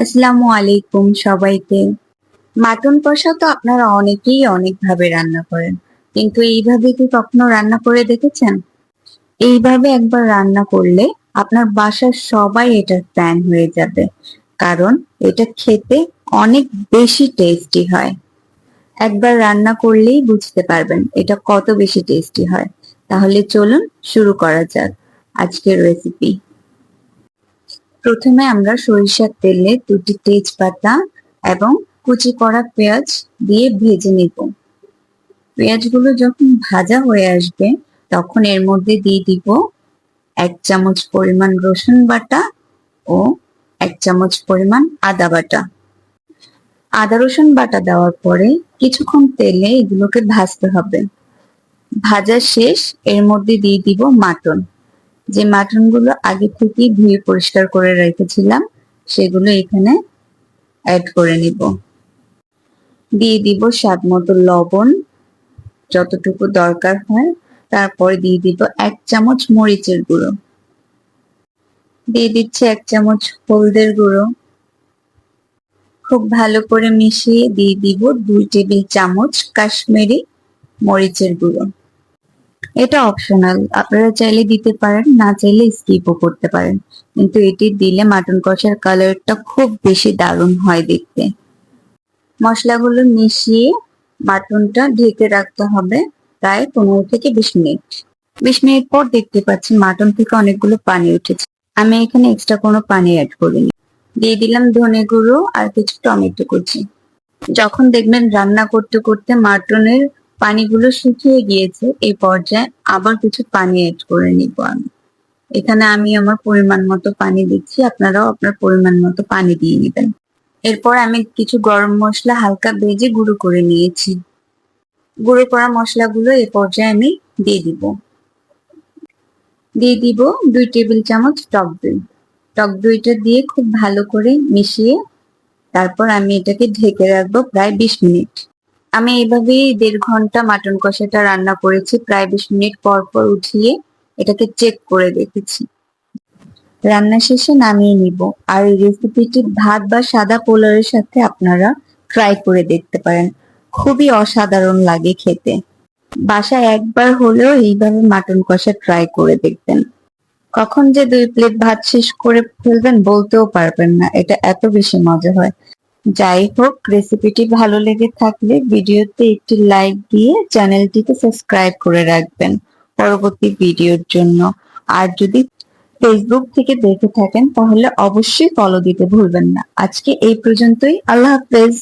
আসসালামু আলাইকুম সবাইকে। মাটন কষা তো আপনারা অনেকেই অনেকভাবে রান্না করেন, কিন্তু এইভাবে কি কখনো রান্না করে দেখেছেন? এইভাবে একবার রান্না করলে আপনার বাসার সবাই এটার ফ্যান হয়ে যাবে, কারণ এটা খেতে অনেক বেশি টেস্টি হয়। একবার রান্না করলেই বুঝতে পারবেন এটা কত বেশি টেস্টি হয়। তাহলে চলুন শুরু করা যাক আজকের রেসিপি প্রথমে আমরা সরিষার তেলে দুটি তেজপাতা এবং কুচি করা পেঁয়াজ দিয়ে ভেজে নিব। পেঁয়াজগুলো যখন ভাজা হয়ে আসবে, তখন এর মধ্যে দিয়ে দিব এক চামচ পরিমাণ রসুন বাটা ও এক চামচ পরিমাণ আদা বাটা। আদা রসুন বাটা দেওয়ার পরে কিছুক্ষণ তেলে এগুলোকে ভাজতে হবে। ভাজা শেষ, এর মধ্যে দিয়ে দিব মাটন। যে মাটনগুলো আগে থেকে ধুয়ে পরিষ্কার করে রেখেছিলাম, সেগুলো এখানে অ্যাড করে নিব। দিয়ে দিব স্বাদ মতো লবণ, যতটুকু দরকার হয়। তারপরে দিয়ে দিব এক চামচ মরিচের গুঁড়ো। দিয়ে দিচ্ছি এক চামচ হলদের গুঁড়ো। খুব ভালো করে মিশিয়ে দিয়ে দিব দুই টেবিল চামচ কাশ্মীরি মরিচের গুঁড়ো। এটা অপশনাল আপনারা চাইলে দিতে পারেন, না চাইলে স্কিপও করতে পারেন। কিন্তু এটি দিলে মাটন কষার কালারটা খুব বেশি দারুণ হয় দেখতে। মশলাগুলো মিশিয়ে মাটনটা ঢেকে রাখতে হবে প্রায় পনেরো থেকে বিশ মিনিট। বিশ মিনিট পর দেখতে পাচ্ছি মাটন থেকে অনেকগুলো পানি উঠেছে। আমি এখানে এক্সট্রা কোনো পানি অ্যাড করিনি। দিয়ে দিলাম ধনে গুঁড়ো আর কিছু টমেটো কুচি। যখন দেখবেন রান্না করতে করতে মাটনের পানিগুলো শুকিয়ে গিয়েছে, এই পর্যায়ে আবার কিছু পানি অ্যাড করে নিব আমি। এখানে আমি আমার পরিমাণ মতো পানি দিচ্ছি, আপনারাও আপনার পরিমাণ মতো পানি দিয়ে নেবেন। এরপর আমি কিছু গরম মশলা হালকা ভেজে গুঁড়ো করে নিয়েছি। গুঁড়ো করা মশলাগুলো এ পর্যায়ে আমি দিয়ে দিব। দিয়ে দিব দুই টেবিল চামচ টক দই। টক দইটা দিয়ে খুব ভালো করে মিশিয়ে তারপর আমি এটাকে ঢেকে রাখব প্রায় বিশ মিনিট। আমি এইভাবেই দেড় ঘণ্টা মাটন কষাটা রান্না করেছি, প্রায় বিশ মিনিট পর পর উঠিয়ে এটাকে চেক করে দেখেছি। রান্না শেষে নামিয়ে নিব। আর এই রেসিপিটি ভাত বা সাদা পোলাওয়ের সাথে আপনারা ট্রাই করে দেখতে পারেন। খুবই অসাধারণ লাগে খেতে। বাসায় একবার হলেও এইভাবে মাটন কষা ট্রাই করে দেখবেন। কখন যে দুই প্লেট ভাত শেষ করে ফেলবেন বলতেও পারবেন না। এটা এত বেশি মজা হয়। যাই হোক রেসিপিটি ভালো লেগে থাকলে ভিডিওতে একটি লাইক দিয়ে চ্যানেলটিকে সাবস্ক্রাইব করে রাখবেন পরবর্তী ভিডিওর জন্য। আর যদি ফেসবুক থেকে দেখে থাকেন, তাহলে অবশ্যই ফলো দিতে ভুলবেন না। আজকে এই পর্যন্তই। আল্লাহ হাফেজ।